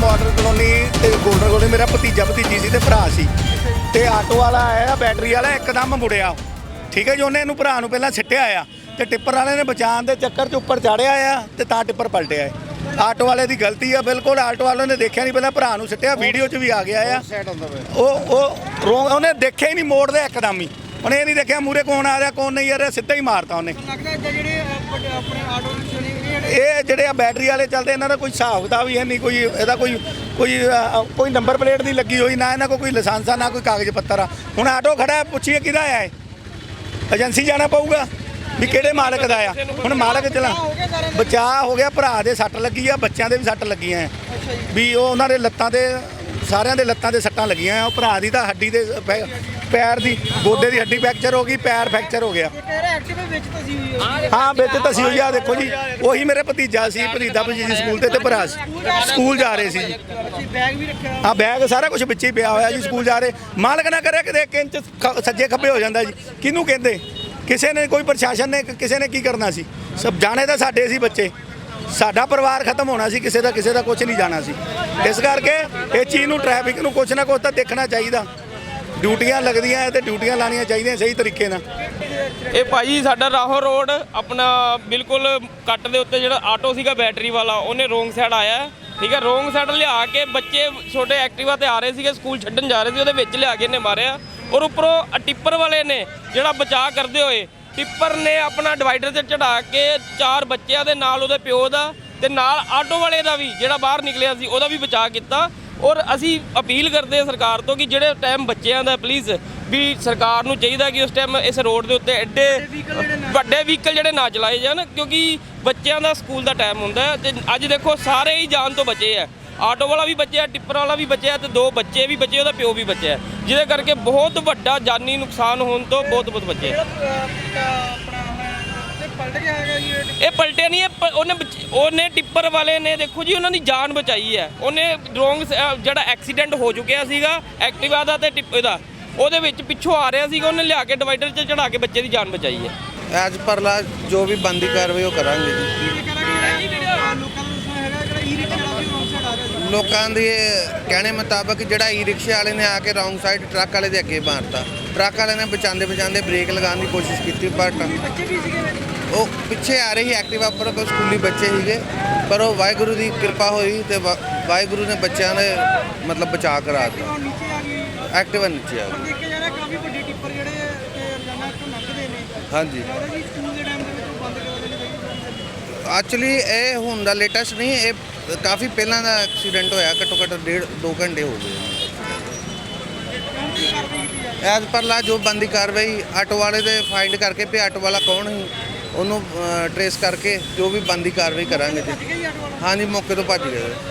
Model colony ਤੇ golden colony ਮੇਰਾ ਭਤੀਜਾ ਭਤੀਜੀ ਸੀ ਤੇ ਭਰਾ ਸੀ। ਤੇ ਆਟੋ ਵਾਲਾ ਆਇਆ ਬੈਟਰੀ ਵਾਲਾ ਇੱਕਦਮ ਮੁੜਿਆ। ਠੀਕ ਹੈ ਜੀ ਉਹਨੇ ਇਹਨੂੰ ਭਰਾ ਨੂੰ ਪਹਿਲਾਂ ਸਿੱਟਿਆ ਆ ਤੇ ਟਿੱਪਰ ਵਾਲੇ ਨੇ ਬਚਾਉਣ ਦੇ ਚੱਕਰ 'ਚ ਉੱਪਰ ਚਾੜਿਆ ਆ ਤੇ ਤਾਂ ਟਿੱਪਰ ਪਲਟਿਆ ਹੈ ਆਟੋ ਵਾਲੇ ਦੀ ਗਲਤੀ ਆ ਬਿਲਕੁਲ ਆਟੋ ਵਾਲੇ ਨੇ ਦੇਖਿਆ ਨਹੀਂ ਪਹਿਲਾਂ ਭਰਾ ਨੂੰ ਸਿੱਟਿਆ ਵੀਡੀਓ 'ਚ ਵੀ ਆ ਗਿਆ ਆ। ਉਹ ਉਹ ਰੋ- ਉਹਨੇ ਦੇਖਿਆ ਹੀ ਨਹੀਂ ਮੋੜਦੇ ਇੱਕਦਮ ਹੀ। ਉਹਨੇ ਇਹ ਨਹੀਂ ਦੇਖਿਆ ਮੂਰੇ ਕੌਣ ਆ ਰਿਹਾ ਕੌਣ ਨਹੀਂ ਆ ਰਿਹਾ ਸਿੱਧਾ ਹੀ ਮਾਰਤਾ ਉਹਨੇ। ਇਹ ਜਿਹੜੇ ਇਹ ਜਿਹੜੇ ਆ ਬੈਟਰੀ ਵਾਲੇ ਚੱਲਦੇ ਇਹਨਾਂ ਦਾ ਕੋਈ ਹਿਸਾਬ ਕਿਤਾਬ ਹੀ ਹੈ ਨਹੀਂ ਕੋਈ ਇਹਦਾ ਕੋਈ ਕੋਈ ਕੋਈ ਨੰਬਰ ਪਲੇਟ ਨਹੀਂ ਲੱਗੀ ਹੋਈ ਨਾ ਇਹਨਾਂ ਕੋਲ ਕੋਈ ਲਾਇਸੈਂਸ ਆ ਨਾ ਕੋਈ ਕਾਗਜ਼ ਪੱਤਰ ਆ। ਹੁਣ ਆਟੋ ਖੜਾ ਪੁੱਛੀਏ ਕਿਹਦਾ ਆਇਆ ਹੈ ਏਜੰਸੀ ਜਾਣਾ ਪਊਗਾ ਵੀ ਕਿਹੜੇ ਮਾਲਕ ਦਾ ਆ। ਹੁਣ ਮਾਲਕ ਚਲਾ। ਬਚਾਅ ਹੋ ਗਿਆ ਭਰਾ ਦੇ ਸੱਟ ਲੱਗੀ ਆ ਬੱਚਿਆਂ ਦੇ ਵੀ ਸੱਟ ਲੱਗੀਆਂ ਵੀ ਉਹ ਉਹਨਾਂ ਦੇ ਲੱਤਾਂ ਤੇ ਸਾਰਿਆਂ ਦੇ ਲੱਤਾਂ ਤੇ ਸੱਟਾਂ ਲੱਗੀਆਂ ਆ ਉਹ ਭਰਾ ਦੀ ਤਾਂ ਹੱਡੀ ਦੇ ਪੈ- ਪੈਰ ਦੀ ਗੋਡੇ ਦੀ ਹੱਡੀ ਫ੍ਰੈਕਚਰ ਹੋ ਗਈ ਪੈਰ ਫ੍ਰੈਕਚਰ ਹੋ ਗਿਆ। ਵਿੱਚ ਤਸੀ ਹੋਈ ਹੈ ਵਿੱਚ ਧਸੀ ਹੋਈ ਆ ਦੇਖੋ ਜੀ ਉਹੀ ਮੇਰੇ ਭਤੀਜਾ ਸੀ ਭਤੀਜਾ ਭਤੀਜੀ ਸਕੂਲ ਤੇ ਤੇ ਭਰਾ ਸੀ। ਸਕੂਲ ਜਾ ਰਹੇ ਸੀ ਜੀ। ਅੱਛਾ ਬੈਗ ਸਾਰਾ ਕੁਝ ਵਿੱਚ ਹੀ ਪਿਆ ਹੋਇਆ ਜੀ ਸਕੂਲ ਜਾ ਰਹੇ। ਮਾਲਕ ਨਾ ਕਰਿਆ ਕਿਤੇ ਇੱਕ ਇੰਚ ਖ- ਸੱਜੇ ਖੱਬੇ ਹੋ ਜਾਂਦਾ ਜੀ। ਕਿਹਨੂੰ ਕਹਿੰਦੇ? ਕਿਸੇ ਨੇ ਕੋਈ ਪ੍ਰਸ਼ਾਸਨ ਨੇ ਕਿਸੇ ਨੇ ਕੀ ਕਰਨਾ ਸੀ? ਸਭ ਜਾਣੇ ਤਾਂ ਸਾਡੇ ਸੀ ਬੱਚੇ। ਸਾਡਾ ਪਰਿਵਾਰ ਖਤਮ ਹੋਣਾ ਸੀ, ਕਿਸੇ ਦਾ ਕਿਸੇ ਦਾ ਕੁਝ ਨਹੀਂ ਜਾਣਾ ਸੀ। ਇਸ ਕਰਕੇ ਇਹ ਚੀਜ਼ ਨੂੰ ਟ੍ਰੈਫਿਕ ਨੂੰ ਕੁਝ ਨਾ ਕੁਝ ਤਾਂ ਦੇਖਣਾ ਚਾਹੀਦਾ। ਡਿਊਟੀਆਂ ਲੱਗਦੀਆਂ ਐ ਤੇ ਡਿਊਟੀਆਂ ਲਾਣੀਆਂ ਚਾਹੀਦੀਆਂ ਸਹੀ ਤਰੀਕੇ ਨਾਲ। ਇਹ ਭਾਜੀ ਸਾਡਾ ਰਾਹੋ ਰੋਡ, ਆਪਣਾ ਬਿਲਕੁਲ ਕੱਟ ਦੇ ਉੱਤੇ ਜਿਹੜਾ ਆਟੋ ਸੀਗਾ ਬੈਟਰੀ ਵਾਲਾ, ਉਹਨੇ ਰੋਂਗ ਸਾਈਡ ਆਇਆ। ਠੀਕ ਹੈ ਰੋਂਗ ਸਾਈਡ ਲਿਆ ਕੇ ਬੱਚੇ ਛੋਟੇ ਐਕਟਿਵਾ ਤੇ ਆ ਰਹੇ ਸੀਗੇ, ਸਕੂਲ ਛੱਡਣ ਜਾ ਰਹੇ ਸੀ, ਉਹਦੇ ਵਿੱਚ ਲਿਆ ਕੇ ਇਹਨੇ ਮਾਰਿਆ। ਔਰ ਉੱਪਰੋਂ ਆਹ ਟਿੱਪਰ ਵਾਲੇ ਨੇ ਜਿਹੜਾ ਬਚਾਅ ਕਰਦੇ ਹੋਏ ਟਿੱਪਰ ਨੇ ਆਪਣਾ ਡਿਵਾਈਡਰ ਤੇ ਚੜਾ ਕੇ ਚਾਰ ਬੱਚਿਆਂ ਦੇ ਨਾਲ ਉਹਦੇ ਪਿਓ ਦਾ ਤੇ ਨਾਲ ਆਟੋ ਵਾਲੇ ਦਾ ਵੀ ਜਿਹੜਾ ਬਾਹਰ ਨਿਕਲਿਆ ਸੀ, ਉਹਦਾ ਵੀ ਬਚਾਅ ਕੀਤਾ। ਔਰ ਅਸੀਂ ਅਪੀਲ ਕਰਦੇ ਹਾਂ ਸਰਕਾਰ ਤੋਂ ਕਿ ਜਿਹੜੇ ਟਾਈਮ ਬੱਚਿਆਂ ਦਾ ਪਲੀਜ਼ ਵੀ ਸਰਕਾਰ ਨੂੰ ਚਾਹੀਦਾ ਕਿ ਉਸ ਟਾਈਮ ਇਸ ਰੋਡ ਦੇ ਉੱਤੇ ਐਡੇ ਵੱਡੇ ਵਹੀਕਲ ਜਿਹੜੇ ਨਾ ਚਲਾਏ ਜਾਣ, ਕਿਉਂਕਿ ਬੱਚਿਆਂ ਦਾ ਸਕੂਲ ਦਾ ਟਾਈਮ ਹੁੰਦਾ ਹੈ ਤੇ ਅੱਜ ਦੇਖੋ ਸਾਰੇ ਹੀ ਜਾਨ ਤੋਂ ਬਚੇ ਆ। ਆਟੋ ਵਾਲਾ ਵੀ ਬਚਿਆ ਟਿੱਪਰ ਵਾਲਾ ਵੀ ਬਚਿਆ ਤੇ ਦੋ ਬੱਚੇ ਵੀ ਬਚੇ ਉਹਦਾ ਪਿਓ ਵੀ ਬਚਿਆ। ਜਿਹਦੇ ਕਰਕੇ ਬਹੁਤ ਵੱਡਾ ਜਾਨੀ ਨੁਕਸਾਨ ਹੋਣ ਤੋਂ ਬਹੁਤ ਬਹੁਤ ਬਚੇ ਪਲਟ ਇਹ ਇਹ ਪਲਟਿਆ ਨਹੀਂ ਇਹ ਉਹਨੇ ਉਹਨੇ ਟਿੱਪਰ ਵਾਲੇ ਨੇ ਦੇਖੋ ਜੀ ਉਹਨਾਂ ਦੀ ਜਾਨ ਬਚਾਈ ਹੈ। ਉਹਨੇ ਰੋਂਗ ਜਿਹੜਾ ਐਕਸੀਡੈਂਟ ਹੋ ਚੁੱਕਿਆ ਸੀਗਾ ਐਕਟਿਵਾ ਦਾ ਤੇ ਟਿੱਪਰ ਦਾ ਉਹਦੇ ਵਿੱਚ ਪਿੱਛੋਂ ਆ ਰਿਹਾ ਸੀਗਾ ਉਹਨੇ ਲਿਆ ਕੇ ਡਿਵਾਈਡਰ 'ਚ ਚੜਾ ਕੇ ਬੱਚੇ ਦੀ ਜਾਨ ਬਚਾਈ ਹੈ। ਐਜ ਪਰ ਲਾ ਜੋ ਵੀ ਬੰਦੀ ਕਾਰਵਾਈ ਉਹ ਕਰਾਂਗੇ ਜੀ। ਲੋਕਾਂ ਨੂੰ ਦੇ ਕਹਿਣੇ ਮੁਤਾਬਕ ਜਿਹੜਾ ਈ ਰਿਕਸ਼ਾ ਵਾਲੇ ਨੇ ਆ ਕੇ ਰੌਂਗ ਸਾਈਡ ਟਰੱਕ ਵਾਲੇ ਦੇ ਅੱਗੇ ਮਾਰਤਾ। ਟਰੱਕ ਵਾਲੇ ਨੇ ਬਚਾਉਂਦੇ ਬਚਾਉਂਦੇ ਬ੍ਰੇਕ ਲਗਾਉਣ ਦੀ ਕੋਸ਼ਿਸ਼ ਕੀਤੀ ਪਰ ਉਹ ਪਿੱਛੇ ਆ ਰਹੀ ਐਕਟਿਵਾ ਪਰ ਕੋਈ ਸਕੂਲੀ ਬੱਚੇ ਸੀਗੇ। ਪਰ ਉਹ ਵਾਹਿਗੁਰੂ ਦੀ ਕਿਰਪਾ ਹੋਈ ਤੇ ਵਾਹਿਗੁਰੂ ਨੇ ਬੱਚਿਆਂ ਦੇ ਮਤਲਬ ਬਚਾ ਕਰਾ ਦਿੱਤਾ। ਐਕਟਿਵਾ ਨੀਚੇ ਆ ਪਰ ਗਈ। ਦੇਖਿਆ ਜਾ ਰਿਹਾ ਕਾਫੀ ਵੱਡੇ ਟਿੱਪਰ ਜਿਹੜੇ ਤੇ ਰੋਜ਼ਾਨਾ ਇੱਥੋਂ ਲੰਘਦੇ ਨੇ। ਹਾਂਜੀ। ਸਕੂਲ ਦੇ ਟਾਈਮ ਦੇ ਵਿੱਚ ਬੰਦ ਕਰਾ ਦੇਣਗੇ ਐਕਚੁਅਲੀ ਇਹ ਹੁਣ ਦਾ ਲੇਟੈਸਟ ਨਹੀਂ, ਇਹ ਕਾਫੀ ਪਹਿਲਾਂ ਦਾ ਐਕਸੀਡੈਂਟ ਹੋਇਆ, ਘੱਟੋ ਘੱਟ ਡੇਢ 2 ਘੰਟੇ ਹੋ ਗਏ। ਕੀ ਐਜ਼ ਪਰ ਲਾ ਜੋ ਬੰਦੀ ਕਾਰਵਾਈ, ਆਟੋ ਵਾਲੇ ਦੇ ਫਾਈਂਡ ਕਰਕੇ ਵੀ ਆਟੋ ਵਾਲਾ ਕੌਣ ਸੀ, ਉਹਨੂੰ ਟਰੇਸ ਕਰਕੇ ਜੋ ਵੀ ਬੰਦੀ ਕਾਰਵਾਈ ਕਰਾਂਗੇ ਜੀ। ਹਾਂਜੀ, ਮੌਕੇ ਤੋਂ ਭੱਜ ਗਏ।